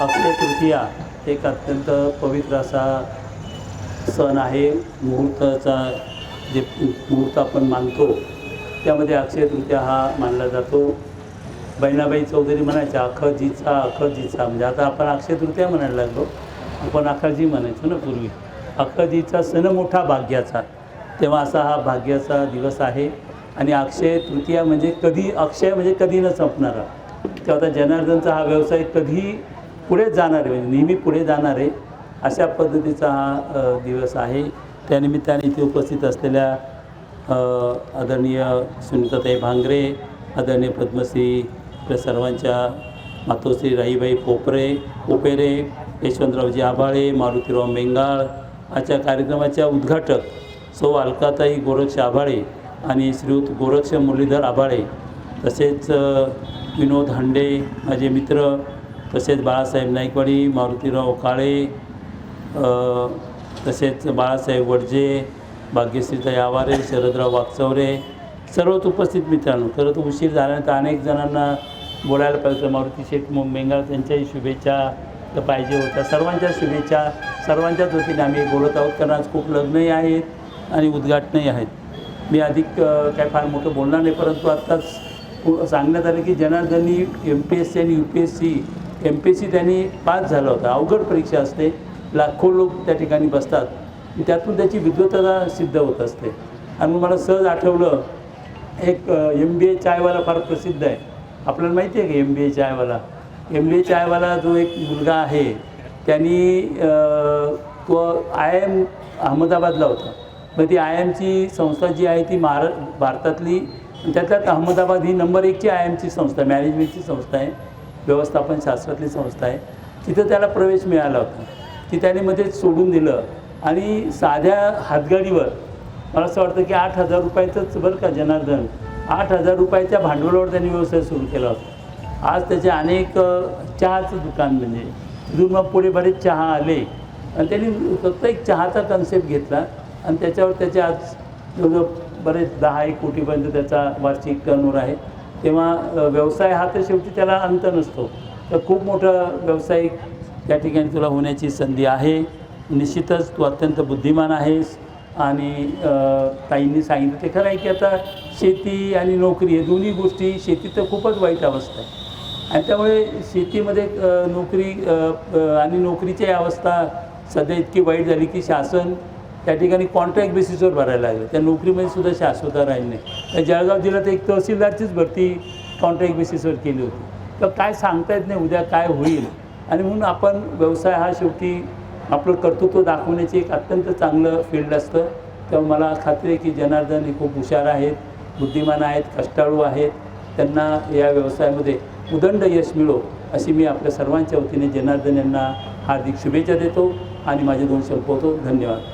अक्षय तृतीया एक अत्यंत पवित्र असा सण आहे. मुहूर्ताचा जे मुहूर्त आपण मानतो त्यामध्ये अक्षय तृतीया हा मानला जातो. बहिणाबाई चौधरी म्हणायच्या अखजीचा अखजीचा म्हणजे आता आपण अक्षय तृतीया म्हणायला लागलो. आपण अखजी म्हणायचो ना पूर्वी. अखजीचा सण मोठा भाग्याचा. तेव्हा असा हा भाग्याचा दिवस आहे. आणि अक्षय तृतीया म्हणजे कधी अक्षय म्हणजे कधी न संपणारा. तेव्हा आता जनार्दनचा हा व्यवसाय कधी पुढे जाणार आहे म्हणजे नेहमी पुढे जाणार आहे अशा पद्धतीचा हा दिवस आहे. त्यानिमित्ताने इथे उपस्थित असलेल्या आदरणीय सुनीताताई भांगरे आदरणीय पद्मश्री आपल्या सर्वांच्या मातोश्री राहीबाई पोपरे पोपेरे यशवंतरावजी आभाळे मारुतीराव मेंगाळ आजच्या कार्यक्रमाच्या उद्घाटक सौ अलकाताई गोरक्ष आभाळे आणि श्रीयुत गोरक्ष मुरलीधर आभाळे तसेच विनोद हांडे माझे मित्र तसेच बाळासाहेब नाईकवाडी मारुतीराव काळे तसेच बाळासाहेब वडजे भाग्यश्रीताई आवारे शरदराव वागचौरे सर्वच उपस्थित मित्रांनो. खरं तर उशीर झाल्यानंतर अनेक जणांना बोलायला पाहिजे. मारुती शेठ मु मेंगाळ त्यांच्याही शुभेच्छा तर पाहिजे होत्या. सर्वांच्या शुभेच्छा सर्वांच्याच वतीने आम्ही बोलत आहोत. कारण आज खूप लग्नही आहेत आणि उद्घाटनही आहेत. मी अधिक काय फार मोठं बोलणार नाही परंतु आत्ताच सांगण्यात आलं की जनार्दनी एम पी एस सी आणि U P S C M P S C त्यांनी पास झाला होता. अवघड परीक्षा असते. लाखो लोक त्या ठिकाणी बसतात. त्यातून त्याची विद्वत्ता सिद्ध होत असते. आणि मग मला सहज आठवलं एक एम बी ए चायवाला फार प्रसिद्ध आहे. आपल्याला माहिती आहे का M B A Chaiwala? M B A Chaiwala जो एक मुलगा आहे त्यांनी तो आय एम अहमदाबादला होता. मग ती आय एमची संस्था जी आहे ती महारा भारतातली. त्यातल्यात अहमदाबाद ही नंबर एकची आय एमची संस्था मॅनेजमेंटची संस्था आहे. व्यवस्थापन शास्त्रातली संस्था आहे. तिथं त्याला प्रवेश मिळाला होता. ती त्याने मध्येच सोडून दिलं आणि साध्या हातगाडीवर मला असं वाटतं की आठ हजार रुपयाचंच बरं का जनार्दन आठ हजार रुपयाच्या भांडवलावर त्यांनी व्यवसाय सुरू केला होता. आज त्याचे अनेक चहाचं दुकान म्हणजे तिथून मग पुढे बरेच चहा आले. आणि त्यांनी फक्त एक चहाचा कन्सेप्ट घेतला आणि त्याच्यावर त्याचे आज जवळजवळ बरेच दहा एक कोटीपर्यंत त्याचा वार्षिक टर्नओव्हर आहे. तेव्हा व्यवसाय हा तर शेवटी त्याला अंत नसतो. तर खूप मोठा व्यावसायिक त्या ठिकाणी तुला होण्याची संधी आहे. निश्चितच तू अत्यंत बुद्धिमान आहेस आणि ताईंनी सांगितलं ते खरं आहे की आता शेती आणि नोकरी हे दोन्ही गोष्टी शेती तर खूपच वाईट अवस्था आहे. आणि त्यामुळे शेतीमध्ये नोकरी आणि नोकरीची अवस्था सध्या इतकी वाईट झाली की शासन त्या ठिकाणी कॉन्ट्रॅक्ट बेसिसवर भरायला लागलं. त्या नोकरीमध्ये सुद्धा शाश्वता राहिली नाही. त्या जळगाव जिल्ह्यात एक तहसीलदारचीच भरती कॉन्ट्रॅक्ट बेसिसवर केली होती. तर काय सांगता येत नाही उद्या काय होईल? आणि म्हणून आपण व्यवसाय हा शेवटी आपलं कर्तृत्व दाखवण्याची एक अत्यंत चांगलं फील्ड असतं. तेव्हा मला खात्री आहे की जनार्दन हे खूप हुशार आहेत बुद्धिमान आहेत कष्टाळू आहेत. त्यांना या व्यवसायामध्ये उदंड यश मिळो अशी मी आपल्या सर्वांच्या वतीने जनार्दन यांना हार्दिक शुभेच्छा देतो आणि माझे दोन संपवतो धन्यवाद.